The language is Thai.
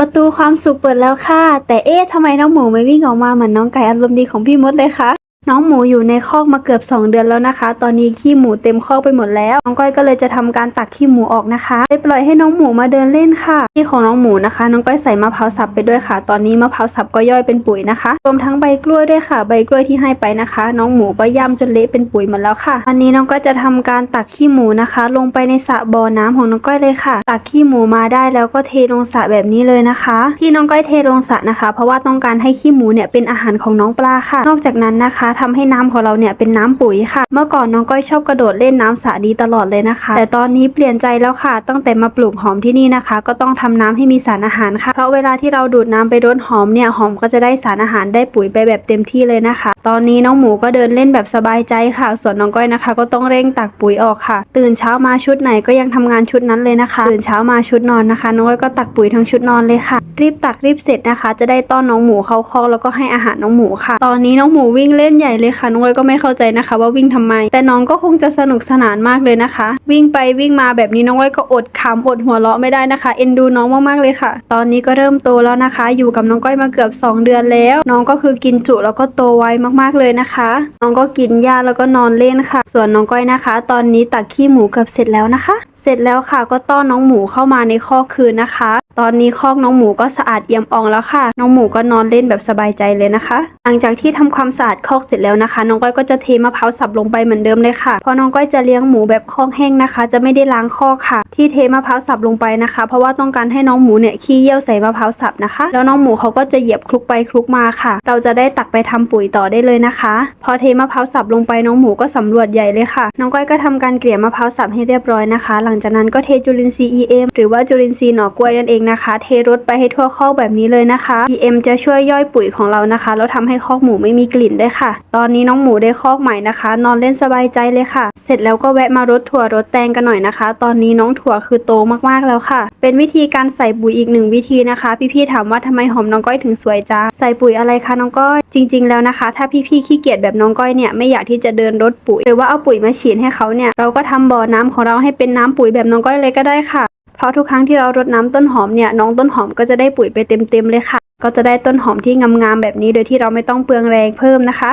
ประตูความสุขเปิดแล้วค่ะ แต่เอ๊ะทำไมน้องหมูไม่วิ่งออกมาเหมือนน้องไก่อารมณ์ดีของพี่มดเลยคะ น้องหมูอยู่ในคอกมาเกือบ 2 เดือนแล้วนะคะ ตอนนี้ขี้หมูเต็มคอกไปหมดแล้ว น้องก้อยก็เลยจะทำการตักขี้หมูออกนะคะเลยปล่อยให้น้องหมูมาเดินเล่นค่ะ ที่ของน้องหมูนะคะ น้องก้อยใส่มะพร้าวสับไปด้วยค่ะ ตอนนี้มะพร้าวสับก็ย่อยเป็นปุ๋ยนะคะ รวมทั้งใบกล้วยด้วยค่ะ ใบกล้วยที่ให้ไปนะคะ น้องหมูก็ย่ำจนเละเป็นปุ๋ยหมดแล้วค่ะวันนี้น้องก้อยจะทำการตักขี้หมูนะคะ ลงไปในสระบ่อน้ำของน้องก้อยเลยค่ะ ตักขี้หมูมาได้แล้วก็เทลงสระแบบนี้เลยนะคะ ที่น้องก้อยเทลงสระนะคะ เพราะว่าต้องการให้ขี้หมูเนี่ยเป็นอาหารของน้องปลาค่ะ นอกจากนั้นนะคะทำให้น้ำของเราเนี่ยเป็นน้ำปุ๋ยค่ะ เมื่อก่อนน้องก้อยชอบกระโดดเล่นน้ำสระดีตลอดเลยนะคะ แต่ตอนนี้เปลี่ยนใจแล้วค่ะ ตั้งแต่มาปลูกหอมที่นี่นะคะ ก็ต้องทำน้ำให้มีสารอาหารค่ะเพราะเวลาที่เราดูดน้ำไปรดหอมเนี่ยหอมก็จะได้สารอาหารได้ปุ๋ยไปแบบเต็มที่เลยนะคะ ตอนนี้น้องหมูก็เดินเล่นแบบสบายใจค่ะ ส่วนน้องก้อยนะคะ ก็ต้องเร่งตักปุ๋ยออกค่ะ ตื่นเช้ามาชุดไหนก็ยังทำงานชุดนั้นเลยนะคะ ตื่นเช้ามาชุดนอนนะคะน้องก้อยก็ตักปุ๋ยทั้งชุดนอนเลยค่ะ รีบตักรีบเสร็จนะคะ จะได้ต้อนน้องหมูเข้าคอกแล้วก็ให้อาหารน้องหมูค่ะ ตอนนี้น้องหมูวิ่งเล่นใหญ่เลยค่ะน้องก้อยก็ไม่เข้าใจนะคะ ว่าวิ่งทำไม แต่น้องก็คงจะสนุกสนานมากเลยนะคะ วิ่งไปวิ่งมาแบบนี้น้องก้อยก็อดขำอดหัวเราะไม่ได้นะคะ เอ็นดูน้องมากๆเลยค่ะ ตอนนี้ก็เริ่มโตแล้วนะคะ อยู่กับน้องก้อยมาเกือบ 2 เดือนแล้ว น้องก็คือกินจุแล้วก็โตไวมากๆเลยนะคะ น้องก็กินหญ้าแล้วก็นอนเล่นค่ะ ส่วนน้องก้อยนะคะ ตอนนี้ตักขี้หมูเกือบเสร็จแล้วนะคะ เสร็จแล้วค่ะก็ต้อนน้องหมูเข้ามาในคอกคืนนะคะ ตอนนี้คอกน้องหมูก็สะอาดเอี่ยมอ่องแล้วค่ะ น้องหมูก็นอนเล่นแบบสบายใจเลยนะคะ หลังจากที่ทำความสะอาดคอกเสร็จแล้วนะคะ น้องก้อยก็จะเทมะพร้าวสับลงไปเหมือนเดิมเลยค่ะ เพราะน้องก้อยจะเลี้ยงหมูแบบคอกแห้งนะคะ จะไม่ได้ล้างคอกค่ะ ที่เทมะพร้าวสับลงไปนะคะ เพราะว่าต้องการให้น้องหมูเนี่ยขี้เยี่ยวใส่มะพร้าวสับนะคะ แล้วน้องหมูเขาก็จะเหยียบคลุกไปคลุกมาค่ะ เราจะได้ตักไปทำปุ๋ยต่อได้เลยนะคะ พอเทมะพร้าวสับลงไปน้องหมูก็สำรวจใหญ่เลยค่ะ น้องก้อยก็ทำการเกลี่ยมะพร้าวสับให้เรียบร้อยนะคะ หลังจากนั้นก็เทจุลินทรีย์ EM หรือว่าจุลินทรีย์หน่อกล้วยนั่นเองนะคะ เทรดไปให้ทั่วคอกแบบนี้เลยนะคะ EM จะช่วยย่อยปุ๋ยของเรานะคะ แล้วทำให้คอกหมูไม่มีกลิ่นด้วยค่ะ ตอนนี้น้องหมูได้คอกใหม่นะคะ นอนเล่นสบายใจเลยค่ะ เสร็จแล้วก็แวะมารดถั่วรดแตงกันหน่อยนะคะ ตอนนี้น้องถั่วคือโตมากๆแล้วค่ะ เป็นวิธีการใส่ปุ๋ยอีกหนึ่งวิธีนะคะ พี่ๆถามว่าทำไมหอมน้องก้อยถึงสวยจ้าใส่ปุ๋ยอะไรคะน้องก้อย จริง ๆแล้วนะคะ ถ้าพี่ๆขี้เกียจแบบน้องก้อยเนี่ยไม่อยากที่จะเดินรดปุ๋ย หรือว่าเอาปุ๋ยมาฉีดให้เขาเนี่ยเราก็ทำบ่อน้ำของเราให้เป็นน้ำปุ๋ยแบบน้องก้อยเลยก็ได้ค่ะ เพราะทุกครั้งที่เรารดน้ำต้นหอมเนี่ยน้องต้นหอมก็จะได้ปุ๋ยไปเต็มๆเลยค่ะ ก็จะได้ต้นหอมที่งามๆแบบนี้โดยที่เราไม่ต้องเปลืองแรงเพิ่มนะคะ